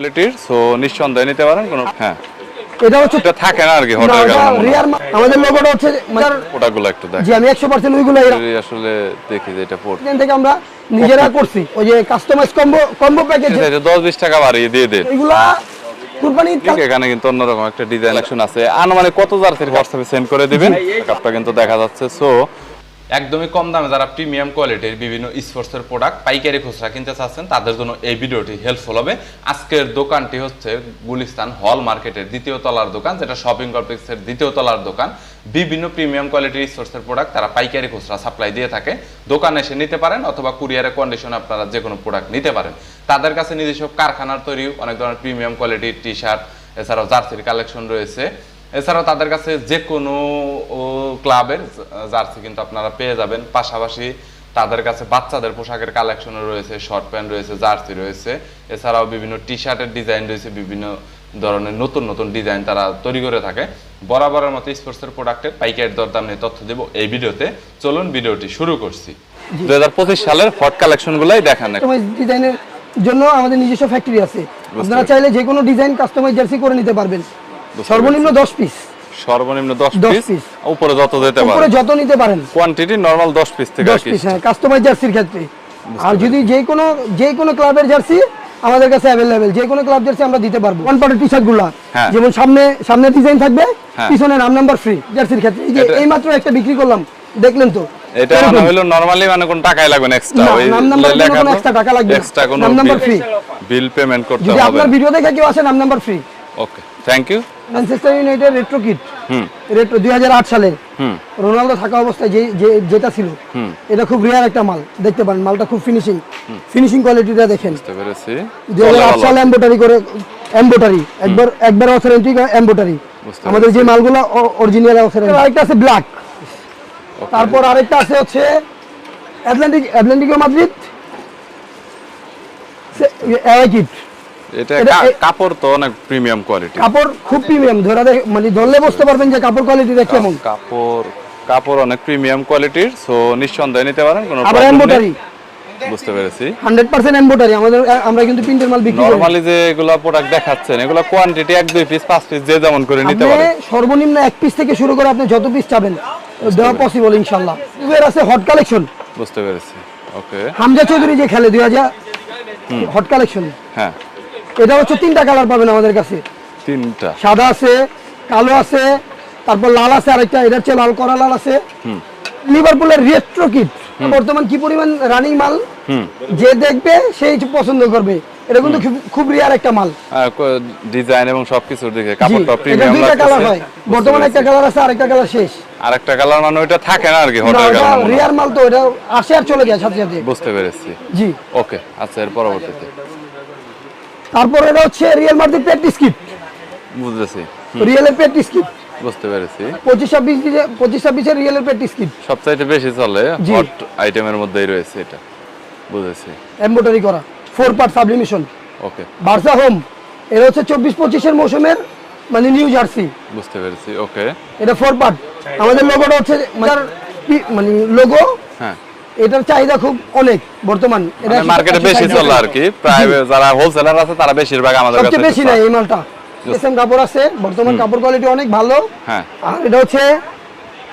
কোয়ালিটির সো নিঃসন্দেহে নিতে পারেন কোনো হ্যাঁ। এটা হচ্ছে এটা থাকে না আর কি হঠাৎ এটা গেল রিয়ার আমাদের লোগোটা হচ্ছে মানে প্রোডাক্টগুলো একটু দেখ। জি আমি একশো পার্সেন্ট ওইগুলো আসলে দেখি যে এটা পড়তে থেকে আমরা নিজেরা করছি। ওই যে কাস্টমাইজ কম্বো কম্বো প্যাকেজ টাকা বাড়িয়ে দিয়ে দেন এগুলা কুরবানি এখানে কিন্তু অন্যরকম একটা ডিজাইন আছে। আনুমানিক কত জার্সির হোয়াটসঅ্যাপে সেন্ড করে দিবেন? কাপটা কিন্তু দেখা যাচ্ছে। সো একদমই কম দামে যারা প্রিমিয়াম কোয়ালিটির বিভিন্ন স্পোর্টসের প্রোডাক্ট পাইকারি খুচরা কিনতে চাচ্ছেন, তাদের জন্য এই ভিডিওটি হেল্পফুল হবে। আজকের দোকানটি হচ্ছে গুলিস্তান হল মার্কেটের দ্বিতীয় তলার দোকান, যেটা শপিং কমপ্লেক্সের দ্বিতীয় তলার দোকান। বিভিন্ন প্রিমিয়াম কোয়ালিটির স্পোর্টসের প্রোডাক্ট তারা পাইকারি খুচরা সাপ্লাই দিয়ে থাকে। দোকানে এসে নিতে পারেন অথবা কুরিয়ারের কন্ডিশন আপনারা যে কোনো প্রোডাক্ট নিতে পারেন। তাদের কাছে নিজস্ব কারখানার তৈরি অনেক ধরনের প্রিমিয়াম কোয়ালিটির টি শার্ট এছাড়াও জার্সির কালেকশন রয়েছে। এছাড়াও তাদের কাছে যে কোনো ক্লাবের জার্সি কিন্তু আপনারা পেয়ে যাবেন। পাশাপাশি তাদের কাছে বাচ্চাদের পোশাকের কালেকশনও রয়েছে শর্ট প্যান্ট রয়েছে জার্সি রয়েছে। এছাড়াও বিভিন্ন টি শার্টের ডিজাইন রয়েছে বিভিন্ন ধরনের নতুন নতুন ডিজাইন তারা তৈরি করে থাকে। বরাবরের মতো স্পোর্টসের প্রোডাক্টের পাইকারি দরদাম নিয়ে তথ্য দেব এই ভিডিওতে। চলুন ভিডিওটি শুরু করছি। দুই হাজার পঁচিশ সালের হট কালেকশন গুলাই দেখান ডিজাইনের জন্য আমাদের নিজস্ব ফ্যাক্টরি আছে। আপনারা চাইলে যে কোনো ডিজাইন কাস্টমাইজ জার্সি করে নিতে পারবেন। সর্বনিম্ন দশ পিস। সর্বনিম্ন দশ 10 পিস? উপরে যত উপরে পারে যত নিতে পারেন। কোয়ান্টিটি নর্মাল দশ পিস থেকে দশ আর কি। পিস হ্যাঁ কাস্টমাইজ জার্সির ক্ষেত্রে। আর যদি যে কোনো যে কোনো ক্লাবের জার্সি আমাদের কাছে অ্যাভেলেবেল যে কোনো ক্লাব জার্সি আমরা দিতে পারব। ওয়ান পার্টের টি শার্টগুলা। হ্যাঁ। যেমন সামনে সামনে ডিজাইন থাকবে হ্যাঁ। পিছনে নাম নাম্বার ফ্রি জার্সির ক্ষেত্রে। এই যে এটা- এই মাত্র একটা বিক্রি করলাম দেখলেন তো? এটা। মানে হলো নরমালি মানে কোন টাকাই লাগবে না এক্সট্রা না, নাম নাম্বার কোনো extra টাকা লাগবে এক্সট্রা কোনো নাম নাম্বার free। বিল পেমেন্ট করতে যদি আপনার ভিডিও দেখে কেউ আসে নাম number free okay thank you Manchester United retro kit hmm retro দুই হুম রোনালদো থাকা অবস্থায় যে যেটা ছিল হুম। এটা খুব রেয়ার একটা মাল দেখতে পারেন মালটা খুব ফিনিশিং ফিনিশিং কোয়ালিটিটা দেখেন দুই হাজার আট সালে এম্বোটারি করে এম্বোটারি একবার একবার অথেন্টিক এম্বোটারি আমাদের যে মালগুলো অরিজিনাল অথেন্টিক আরেকটা আছে ব্ল্যাক তারপর আরেকটা আছে হচ্ছে অ্যাটলান্টিক অ্যাটলান্টিকো মাদ্রিদ কিট এটা কাপড় তো অনেক প্রিমিয়াম কোয়ালিটি কাপড় খুব প্রিমিয়াম ধরে মানে ধরলে বুঝতে পারবেন যে কাপড় কোয়ালিটিটা কেমন কাপড় কাপড় অনেক প্রিমিয়াম কোয়ালিটির সো নিঃসন্দেহে নিতে পারেন কোনো আবার problem বুঝতে পেরেছি। হান্ড্রেড পার্সেন্ট এম্বোটারি আমাদের আমরা কিন্তু প্রিন্টের মাল বিক্রি করি। নরমালি যে এগুলা প্রোডাক্ট দেখাচ্ছেন এগুলা কোয়ান্টিটি এক দুই পিস পাঁচ পিস যে যেমন করে নিতে সর্বনিম্ন এক পিস থেকে শুরু করে আপনি যত পিস চাবেন দেওয়া পসিবল ইনশাল্লাহ এর আছে হট কালেকশন বুঝতে পেরেছি ওকে হামজা চৌধুরী যে খেলে দুই হাজার হট কালেকশন হ্যাঁ। এটা হচ্ছে তিনটা কালার পাবেন আমাদের কাছে। তিনটা। সাদা আছে কালো আছে তারপর লাল আছে আরেকটা এটা হচ্ছে লাল করা লাল আছে। লিভারপুলের রেট্রো কিট বর্তমান কি পরিমাণ রানিং মাল? হুম। যে দেখবে সেই পছন্দ করবে। এটা কিন্তু খুব- রিয়ার একটা মাল। ডিজাইন এবং সবকিছুর দিকে জি, কাপড়টা এটা প্রিমিয়াম দুইটা কালার হয়। বর্তমানে একটা কালার আছে আরেকটা কালার শেষ। আর একটা কালার মানে ওইটা থাকে না আর কি হঠাৎ ওটা কালার রিয়ার মাল তো এটা আসে আর চলে যায় সাথে সাথে। বুঝতে পেরেছি। জি। ওকে আচ্ছা এর পরবর্তীতে। তারপর এটা হচ্ছে রিয়েল মার্কেট প্র্যাকটিস কিট বুঝতেছি। রিয়েলের প্র্যাকটিস কিট বুঝতে পেরেছি। পঁচিশ ছাব্বিশ পঁচিশ ছাব্বিশের রিয়েলের প্র্যাকটিস কিট সবচাইতে বেশি চলে। হট আইটেমের মধ্যেই রয়েছে এটা। বুঝেছি এমব্রয়ডারি করা। Four part sublimation okay Barca home এটা হচ্ছে চব্বিশ পঁচিশের মৌসুমের মানে নিউ জার্সি বুঝতে পেরেছি। ওকে এটা ফোর পার্ট আমাদের লোগোটা হচ্ছে মানে লোগো হ্যাঁ। এটার চাহিদা খুব অনেক বর্তমান। এটা মার্কেটে বেশি চলে আর কি। প্রায় যারা হোলসেলার আছে তারা বেশিরভাগ আমাদের কাছে সবচেয়ে বেশি নাই এই মালটা। এসএম কাপড় আছে বর্তমান কাপড় কোয়ালিটি অনেক ভালো। হ্যাঁ। আর এটা হচ্ছে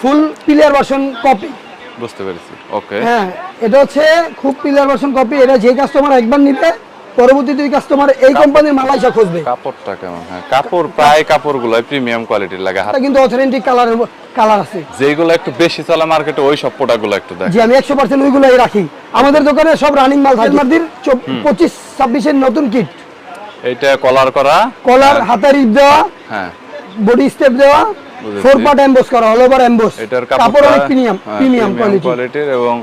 ফুল পিলার ভার্সন কপি বুঝতে পেরেছি। ওকে হ্যাঁ এটা হচ্ছে খুব পিলার ভার্সন কপি এটা যে কাস্টমার একবার নিবে পরবর্তীতে কাস্টমার এই কোম্পানির মাল আইসা খুঁজবে। কাপড়টা কেমন? হ্যাঁ কাপড় প্রায় কাপড়গুলো প্রিমিয়াম কোয়ালিটির লাগে। হাত এটা কিন্তু অথেন্টিক কালারের কালার আছে। যেগুলো একটু বেশি চলে মার্কেটে ওই সব প্রোডাক্টগুলো একটু দেখ যে আমি একশো পার্সেন্ট ওইগুলোই রাখি। আমাদের দোকানে সব রানিং মাল থাকে। মার্দির পঁচিশ ছাব্বিশের নতুন কিট এইটা কলার করা। কলার হাতের ইপ দেওয়া। হ্যাঁ। বডি স্টেপ দেওয়া। ফোর পার্ট এমবোস করা অল ওভার এমবোস এটার কাপড় অনেক প্রিমিয়াম হ্যাঁ, প্রিমিয়াম কোয়ালিটির এবং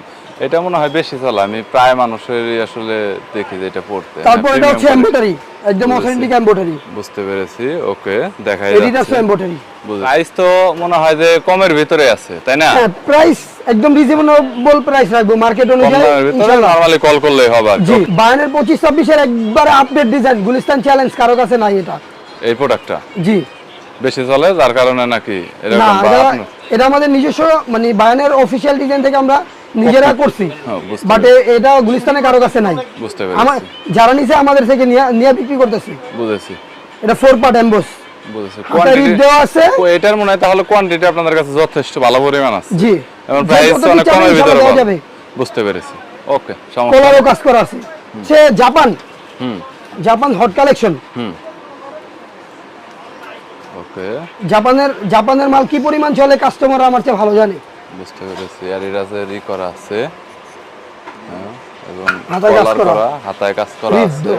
এটা মনে হয় বেশি চলে। আমি প্রায় মানুষেরই আসলে দেখি যে এটা পড়তে। তারপর হ্যাঁ, এটা হচ্ছে। এমবোটারি একদম অথেন্টিক এমবোটারি বুঝতে পেরেছি ওকে দেখাই এডিডাস এমবোটারি প্রাইস তো মনে হয় যে কমের ভিতরে আছে তাই না? হ্যাঁ প্রাইস একদম রিজনেবল প্রাইস রাখব। মার্কেট অনুযায়ী ইনশাআল্লাহ। নরমালি কল করলেই হবে। জি বায়ানের পঁচিশ ছাব্বিশের একবারে আপডেট ডিজাইন গুলিস্তান চ্যালেঞ্জ কারও কাছে নাই এটা। এই প্রোডাক্টটা জি। বেশি চলে যার কারণে নাকি এরকম এটা আমাদের নিজস্ব মানে বায়ানের অফিসিয়াল ডিজাইন থেকে আমরা নিজেরা করছি। হ্যাঁ, বাট এটা গুলিস্তানে কারও কাছে নাই। বুঝতে আমার পেরেছি যারা নিচে আমাদের থেকে নিয়ে বিক্রি করতেছি। বুঝেছি। এটা ফোর পার্ট এমবোস বুঝেছি। হাতের কোয়ান্টিটি ইট দেওয়া আছে। এটার মনে হয় তাহলে কোয়ান্টিটি আপনাদের কাছে যথেষ্ট ভালো পরিমাণ আছে। জি। এবং প্রাইস অনেক কমের ভিতরে যাবে। বুঝতে পেরেছি। ওকে সমস্যা কাজ করা আছে। সে Japan hmm. Japan hot collection hmm. Okay জাপানের জাপানের মাল কি পরিমাণ চলে কাস্টমার আমার চেয়ে ভালো জানে। বুঝতে পেরেছি। আর এরাজের ই করা আছে হ্যাঁ, এবং হাতায় কাজ কলার করা। হাতায় কাজ করা আছে।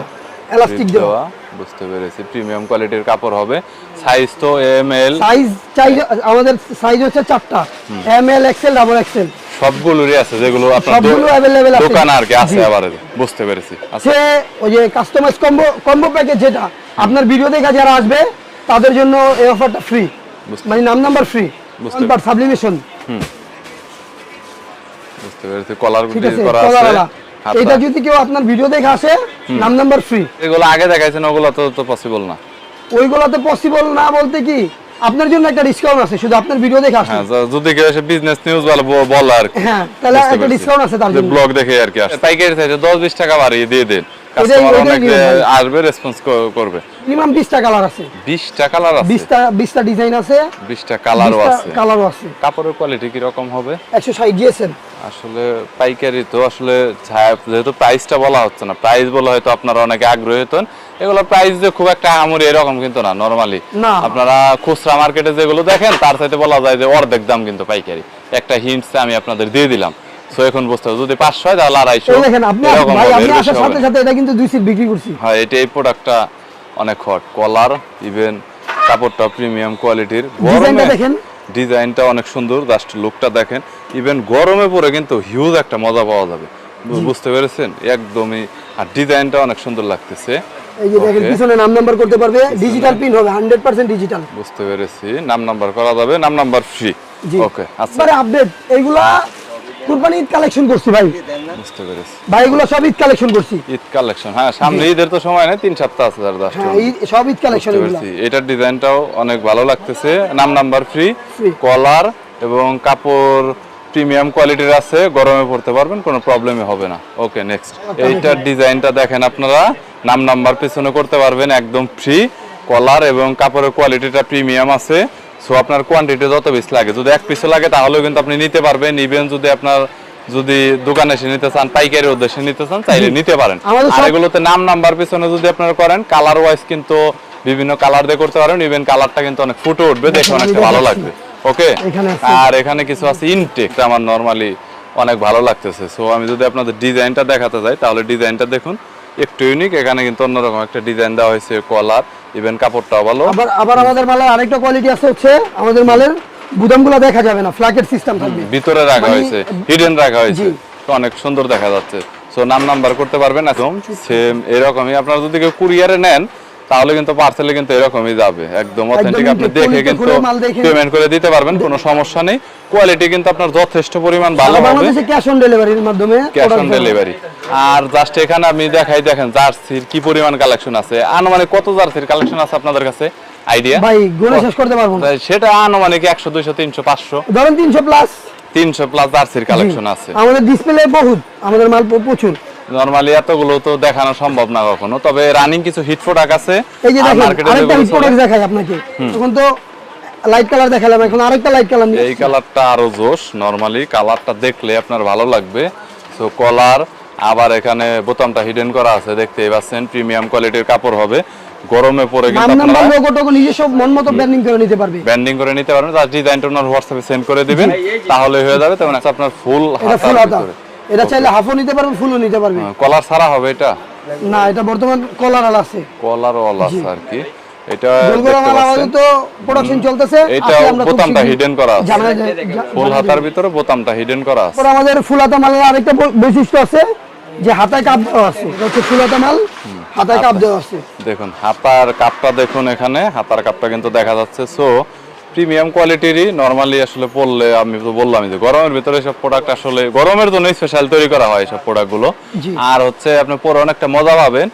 এলাস্টিক দেওয়া। বুঝতে পেরেছি। প্রিমিয়াম কোয়ালিটির কাপড় হবে। সাইজ তো এম এল সাইজ আমাদের সাইজ হচ্ছে চারটা। M L XL double XL সবগুলোরই আছে যেগুলো আপনার আছে। দোকান আর কি আছে আবার বুঝতে পেরেছি। আচ্ছা। সে ওই যে কাস্টমাইজ কম্বো কম্বো প্যাকেজ যেটা আপনার ভিডিও দেখা যারা আসবে তাদের জন্য এই অফারটা ফ্রি মানে নাম নাম্বার ফ্রি সাবলিমেশন বুঝতে পেরেছি কলার গুটি করা আছে এটা যদি কেউ আপনার ভিডিও দেখে আসে নাম নাম্বার ফ্রি এগুলো আগে দেখাইছেন ওগুলো তো তো পসিবল না। ওইগুলোতে পসিবল না বলতে কি আপনার জন্য একটা ডিসকাউন্ট আছে শুধু আপনার ভিডিও দেখে আসে হ্যাঁ যদি কেউ এসে বিজনেস নিউজ বলে বল আর হ্যাঁ তাহলে একটা ডিসকাউন্ট আছে তার জন্য। ব্লগ দেখে আর কি আসে। পাইকারি সাইজে দশ বিশ টাকা বাড়িয়ে দিয়ে দেন। ওটাই- কাস্টমার ওটাই অনেক নিয়ম ভাই। আসবে রেসপন্স করবে। মিনিমাম বিশটা কালার আছে। বিশটা কালার আছে? বিশটা বিশটা ডিজাইন আছে। বিশটা কালারও আছে। কালারও আছে। কাপড়ের কোয়ালিটি কি রকম হবে? একশো ষাট আসলে পাইকারি তো আসলে যেহেতু প্রাইসটা বলা হচ্ছে না প্রাইস বলা হয়তো আপনারা অনেকে আগ্রহী হতেন। এগুলো প্রাইস যে খুব একটা আমরি এরকম কিন্তু না নরমালি আপনারা খুচরা মার্কেটে যেগুলো দেখেন তার সাথে বলা যায় যে অর্ধেক দাম কিন্তু পাইকারি। একটা হিন্টস আমি আপনাদের দিয়ে দিলাম। সো এখন বুঝতে হবে। যদি পাঁচশো হয় তাহলে আড়াইশো। দেখেন আপনি ভাই বেশি আসার সাথে সাথে এটা কিন্তু দুই সিট বিক্রি করছি। হ্যাঁ এটা এই প্রোডাক্টটা অনেক হট কলার ইভেন কাপড়টা প্রিমিয়াম কোয়ালিটির ডিজাইনটা দেখেন। ডিজাইনটা অনেক সুন্দর জাস্ট লুকটা দেখেন। ইভেন গরমে পরে কিন্তু হিউজ একটা মজা পাওয়া যাবে। বুঝতে পেরেছেন? একদমই। আর ডিজাইনটা অনেক সুন্দর লাগতেছে। এই যে দেখেন পিছনে নাম নাম্বার করতে পারবে। ডিজিটাল প্রিন্ট হবে হান্ড্রেড পার্সেন্ট ডিজিটাল বুঝতে পেরেছি। নাম নাম্বার করা যাবে নাম নাম্বার ফ্রি ওকে আচ্ছা। আপডেট এইগুলা কুরবানি ঈদ কালেকশন করছি ভাই। বুঝতে পেরেছি। ভাই এগুলো সব ঈদ কালেকশন করছি। ঈদ কালেকশন হ্যাঁ সামনে ঈদের তো সময় নেই তিন সপ্তাহ আছে জাস্ট হ্যাঁ সব ঈদ কালেকশন এগুলো। এটার ডিজাইনটাও অনেক ভালো লাগতেছে নাম নাম্বার ফ্রি কলার এবং কাপড় প্রিমিয়াম কোয়ালিটির আছে গরমে পড়তে পারবেন কোনো প্রবলেমই হবে না। ওকে নেক্সট এইটার ডিজাইনটা দেখেন আপনারা নাম নাম্বার পিছনে করতে পারবেন একদম ফ্রি কলার এবং কাপড়ের কোয়ালিটিটা প্রিমিয়াম আছে। সো আপনার কোয়ান্টিটি যত বেশি লাগে যদি এক পিসও লাগে তাহলেও কিন্তু আপনি নিতে পারবেন। ইভেন যদি আপনার যদি দোকানে এসে নিতে চান পাইকারি উদ্দেশ্যে নিতে চান চাইলে নিতে পারেন। আর এগুলোতে নাম নাম্বার পিছনে যদি আপনারা করেন কালার ওয়াইজ কিন্তু বিভিন্ন কালার দিয়ে করতে পারেন। ইভেন কালারটা কিন্তু অনেক ফুটে উঠবে দেখে অনেকটা ভালো লাগবে। ওকে আর এখানে কিছু আছে ইনটেক আমার নরমালি অনেক ভালো লাগতেছে। সো আমি যদি আপনাদের ডিজাইনটা দেখাতে যাই তাহলে ডিজাইনটা দেখুন। একটু ইউনিক এখানে কিন্তু অন্যরকম একটা ডিজাইন দেওয়া হয়েছে কলার ইভেন কাপড়টাও ভালো। আবার আবার আমাদের মালের আরেকটা কোয়ালিটি আছে হচ্ছে আমাদের মালের গুদামগুলো দেখা যাবে না ফ্ল্যাগের সিস্টেম থাকবে। ভিতরে রাখা মানে- হয়েছে হিডেন রাখা হয়েছে তো অনেক সুন্দর দেখা যাচ্ছে। সো নাম নাম্বার করতে পারবেন একদম সেম এরকমই। আপনারা যদি কেউ কুরিয়ারে নেন তাহলে কিন্তু পার্সেলে কিন্তু এরকমই যাবে। একদম অথেন্টিক আপনি দেখে কিন্তু পেমেন্ট করে দিতে পারবেন কোনো সমস্যা নেই। কোয়ালিটি কিন্তু আপনার যথেষ্ট পরিমাণ ভালো হবে। বাংলাদেশে ক্যাশ অন ডেলিভারির মাধ্যমে ক্যাশ অন ডেলিভারি আর জাস্ট এখানে আপনি দেখাই দেখেন জার্সির কি পরিমাণ কালেকশন আছে। আনুমানিক কত জার্সির কালেকশন আছে আপনাদের কাছে? আইডিয়া ভাই গুণে শেষ করতে পারব না। সেটা আনুমানিক একশো দুইশো তিনশো পাঁচশো। ধরেন তিনশো প্লাস তিনশো প্লাস জার্সির কালেকশন আছে। আমাদের ডিসপ্লে বহুত আমাদের মাল প্রচুর। নরমালি এতগুলো তো দেখানো সম্ভব না কখনো তবে রানিং কিছু হিট প্রোডাক্ট আছে এই যে দেখেন আরেকটা চলে, প্রোডাক্ট দেখাই আপনাকে। এখন তো লাইট কালার দেখালাম এখন আরেকটা লাইট কালার নিয়ে এই কালারটা আরও জোশ নরমালি কালারটা দেখলে আপনার ভালো লাগবে। সো কলার আবার এখানে বোতামটা হিডেন করা আছে দেখতেই পাচ্ছেন প্রিমিয়াম কোয়ালিটির কাপড় হবে। গরমে পরে কিন্তু আপনারা লোগো টোগো নিজস্ব মন মতো ব্র্যান্ডিং করে নিতে পারবে। ব্যান্ডিং করে নিতে পারবেন তার ডিজাইনটা ওনার হোয়াটসঅ্যাপে সেন্ড করে দিবেন তাহলে হয়ে যাবে তেমন আপনার ফুল হাতা। এটা চাইলে হাফও নিতে পারবে ফুলও নিতে পারবে। কলার ছাড়া হবে এটা? না এটা বর্তমান কলার আল আছে। কলার ওয়াল আছে আর কি। এটা তো প্রোডাকশন চলতেছে। এটা বোতামটা করা আছে। ফুল হাতার ভিতরে বোতামটা হিডেন করা আছে। আমাদের ফুল হাতা মালের আরেকটা বৈশিষ্ট্য আছে যে হাতায় কাপ দেওয়া আছে। হচ্ছে ফুল হাতা মাল হাতায় কাপ দেওয়া আছে। দেখুন হাতার কাপটা দেখুন এখানে। হাতার কাপটা কিন্তু দেখা যাচ্ছে। সো প্রিমিয়াম কোয়ালিটিরই নর্মালি আসলে পড়লে আমি তো বললাম যে গরমের ভিতরে সব প্রোডাক্ট আসলে গরমের জন্য স্পেশাল তৈরি করা হয় সব প্রোডাক্টগুলো। আর হচ্ছে আপনি পরে অনেকটা মজা পাবেন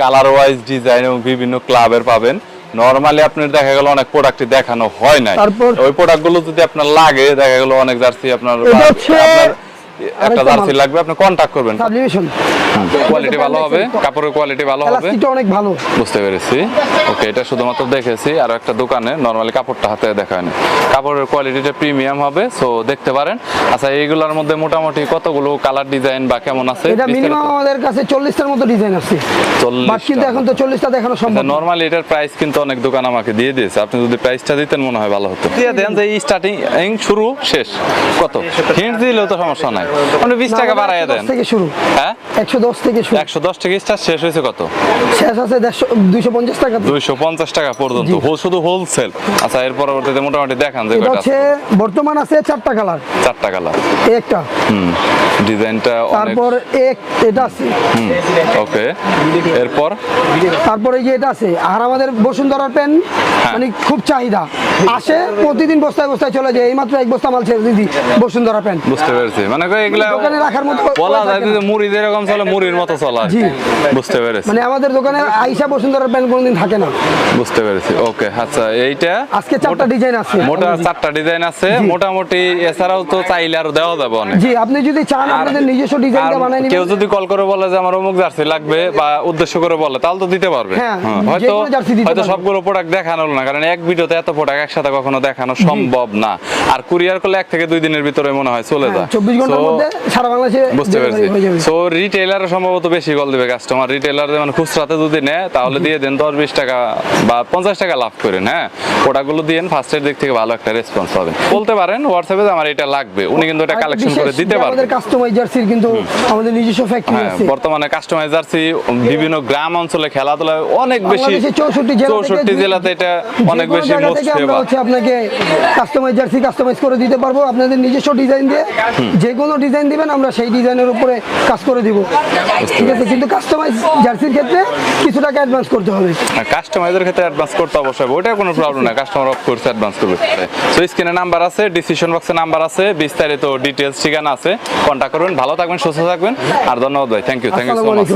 কালার ওয়াইজ ডিজাইন এবং বিভিন্ন ক্লাবের পাবেন। নর্মালি আপনার দেখা গেল অনেক প্রোডাক্টই দেখানো হয় না ওই ওই প্রোডাক্টগুলো যদি আপনার লাগে দেখা গেল অনেক জার্সি আপনার আপনার একটা জার্সি লাগবে আপনি কন্টাক্ট করবেন। সাবলিমেশন কোয়ালিটি ভালো হবে কাপড়ের কোয়ালিটি ভালো হবে। এলাস্টিকটা অনেক ভালো। বুঝতে পেরেছি। ওকে এটা শুধুমাত্র দেখেছি আর একটা দোকানে নর্মালি কাপড়টা হাতে দেখা হয়নি। কাপড়ের কোয়ালিটিটা প্রিমিয়াম হবে সো দেখতে পারেন। আচ্ছা এইগুলোর মধ্যে মোটামুটি কতগুলো কালার ডিজাইন বা কেমন আছে? এটা মিনিমাম আমাদের কাছে চল্লিশটার মতো ডিজাইন আছে। 40 বাট কিন্তু এখন তো চল্লিশটা দেখানো সম্ভব নরমালি এটার প্রাইস কিন্তু অনেক দোকান আমাকে দিয়ে দিয়েছে। আপনি যদি প্রাইসটা দিতেন মনে হয় ভালো হতো। দিয়ে দেন যে স্টার্টিং শুরু শেষ। কত? হিন্ট দিলেও তো সমস্যা নাই। আপনি বিশ টাকা বাড়াইয়া দেন। থেকে শুরু। হ্যাঁ? একশো দশ থেকে শুরু। একশো দশ টাকা স্টার শেষ হয়েছে কত? শেষ আছে দেড়শো দুইশো পঞ্চাশ টাকা। দুইশো পঞ্চাশ টাকা পর্যন্ত। শুধু হোলসেল। আচ্ছা এর পরবর্তীতে মোটামুটি দেখান যে হচ্ছে বর্তমান আছে চারটা কালার। চারটা কালার। একটা। হুম ডিজাইনটা তারপর এক এটা আছে। ওকে। এরপর? তারপরে যে এটা আছে আর আমাদের বসুন্ধরার পেন হ্যাঁ। মানে খুব চাহিদা। আসে প্রতিদিন বস্তায় বস্তায় চলে যায়। এইমাত্র এক বস্তা মাল ছেড়ে দিদি বসুন্ধরা পেন বুঝতে পেরেছি। মানে এগুলা দোকানে রাখার মতো বলা যায় যে মুড়ি যেরকম চলে মুড়ির মতো চলা জি। বুঝতে পেরেছি। মানে আমাদের দোকানে আইসা বসুন্ধরার পেন কোনোদিন থাকে না। বুঝতে পেরেছি। ওকে আচ্ছা এইটা আজকে চারটা ডিজাইন আছে মোটা চারটা ডিজাইন আছে। মোটামুটি এছাড়াও তো চাইলে আরও দেওয়া যাবে অনেক। জি আপনি যদি চান আপনাদের নিজস্ব ডিজাইন বানাই কেউ যদি কল করে বলে যে আমার অমুক জার্সি লাগবে বা উদ্দেশ্য করে বলে তাহলে তো দিতে পারবে। হ্যাঁ, হ্যাঁ, হয়তো সবগুলো প্রোডাক্ট দেখানো না কারণ এক ভিডিওতে এত প্রোডাক্ট একসাথে কখনো দেখানো সম্ভব না। আর কুরিয়ার করলে এক থেকে দুই দিনের ভিতরে মনে হয় চলে যায়। চব্বিশ ঘণ্টার So, মধ্যে সারা বাংলাদেশে বুঝতে পেরেছি। সো রিটেলার সম্ভবত বেশি কল দিবে কাস্টমার রিটেলার যেমন খুচরাতে যদি নেয় তাহলে দিয়ে দেন দশ বিশ টাকা বা পঞ্চাশ টাকা লাভ করেন হ্যাঁ? প্রোডাক্টগুলো দিয়েন ফার্স্টের দিক থেকে ভালো একটা রেসপন্স পাবেন। বলতে পারেন হোয়াটসঅ্যাপে আমার এটা লাগবে উনি কিন্তু এটা কালেকশন করে দিতে পারবেন আমাদের কাস্টমাইজ জার্সির কিন্তু আমাদের নিজস্ব ফ্যাক্টরি হ্যাঁ আছে। বর্তমানে কাস্টমাইজ জার্সি বিভিন্ন গ্রাম অঞ্চলে খেলাধুলায় অনেক বেশি বাংলাদেশের 64 জেলা থেকে চৌষট্টি জেলাতে এটা অনেক বেশি মোস্ট ফেভার আপনাকে কাস্টমাইজ জার্সি কাস্টমাইজ করে দিতে পারব। আপনাদের নিজস্ব ডিজাইন দিয়ে যে কোনো ডিজাইন দিবেন আমরা সেই ডিজাইনের উপরে কাজ করে দিব। ঠিক আছে কিন্তু কাস্টমাইজ জার্সির ক্ষেত্রে কিছু টাকা অ্যাডভান্স করতে হবে। কাস্টমাইজের ক্ষেত্রে অ্যাডভান্স করতে অবশ্যই হবে। ওটা কোনো প্রবলেম না কাস্টমার অফ কোর্স অ্যাডভান্স করবে। সো স্ক্রিনে নাম্বার আছে ডিসিশন বক্সে নাম্বার আছে বিস্তারিত ডিটেলস ঠিকানা আছে। কন্ট্যাক্ট করবেন ভালো থাকবেন সুস্থ থাকবেন আর ধন্যবাদ ভাই thank you thank you so much